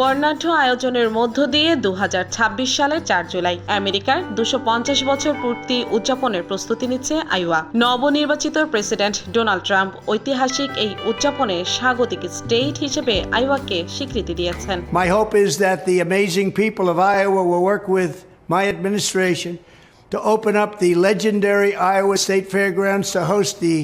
বর্ণাঢ্য আয়োজনের মধ্য দিয়ে দু সালের চার জুলাই আমেরিকার দুশো বছর পূর্তি উদযাপনের প্রস্তুতি নিচ্ছে আইওয়া। নবনির্বাচিত প্রেসিডেন্ট ডোনাল্ড ট্রাম্প ঐতিহাসিক এই উদযাপনে স্বাগতিক স্টেট হিসেবে আইওয়াকে স্বীকৃতি দিয়েছেন। My hope is that the amazing people of Iowa will work with my administration to open up the legendary Iowa State Fairgrounds to host the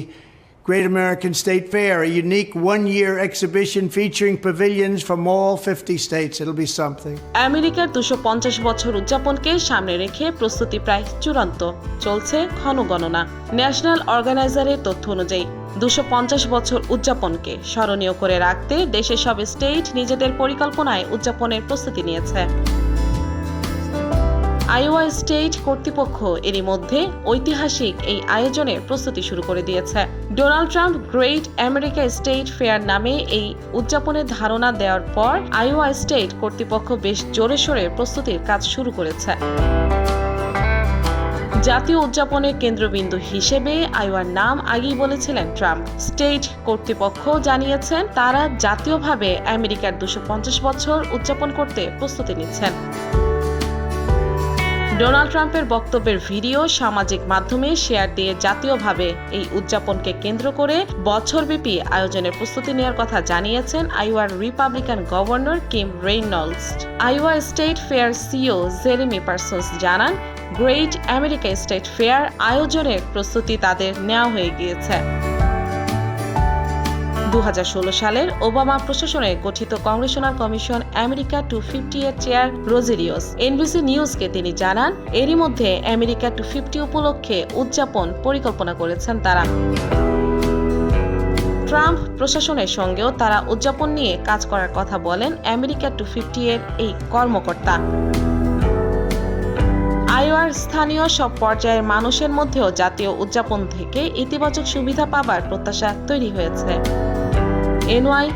Great American State Fair, a unique one year exhibition featuring pavilions from all 50 states. It'll be something. আমেরিকার দুশো বছর উদযাপনকে সামনে রেখে প্রস্তুতি প্রায় চূড়ান্ত চলছে ক্ষণগণনা national অর্গানাইজারের তথ্য অনুযায়ী দুশো বছর উদযাপনকে স্মরণীয় করে রাখতে দেশের সব স্টেট নিজেদের পরিকল্পনায় উদযাপনের প্রস্তুতি নিয়েছে আইওয়া স্টেট কর্তৃপক্ষ এরই মধ্যে ঐতিহাসিক এই আয়োজনের প্রস্তুতি শুরু করে দিয়েছে। Donald Trump great America state fair নামে এই উদযাপনের ধারণা দেওয়ার পর আইওয়া স্টেট কর্তৃপক্ষ বেশ জোরে সোরে প্রস্তুতির কাজ শুরু করেছে। জাতীয় উদযাপনের কেন্দ্রবিন্দু হিসেবে আইওয়ার নাম আগেই বলেছিলেন ট্রাম্প। স্টেট কর্তৃপক্ষ জানিয়েছেন, তারা জাতীয়ভাবে আমেরিকার দুশো বছর উদযাপন করতে প্রস্তুতি নিচ্ছেন। ডোনাল্ড ট্রাম্পের বক্তব্যের ভিডিও সামাজিক মাধ্যমে শেয়ার দিয়ে জাতীয়ভাবে এই উদযাপনকে কেন্দ্র করে বছরব্যাপী আয়োজনের প্রস্তুতি নেওয়ার কথা জানিয়েছেন আইওয়ার Republican governor Kim Reynolds. Iowa State Fair CEO Jeremy Parsons জানান, গ্রেট আমেরিকা স্টেট ফেয়ার আয়োজনের প্রস্তুতি তাদের নেওয়া হয়ে গিয়েছে। দু হাজার ষোলো সালের ওবামা প্রশাসনে গঠিত congressional commission America two fifty এর চেয়ার রোজেরিওস। এনবিসি নিউজকে তিনি জানান, এরই মধ্যে আমেরিকা টু ফিফটি উপলক্ষে উদযাপন পরিকল্পনা করেছেন তারা। ট্রাম্প প্রশাসনের সঙ্গেও তারা উদযাপন নিয়ে কাজ করার কথা বলেন আমেরিকা টু ফিফটি এর এই কর্মকর্তা। আইওয়ার স্থানীয় সব পর্যায়ের মানুষের মধ্যেও জাতীয় উদযাপন থেকে ইতিবাচক সুবিধা পাবার প্রত্যাশা তৈরি হয়েছে। NY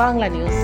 Bangla news.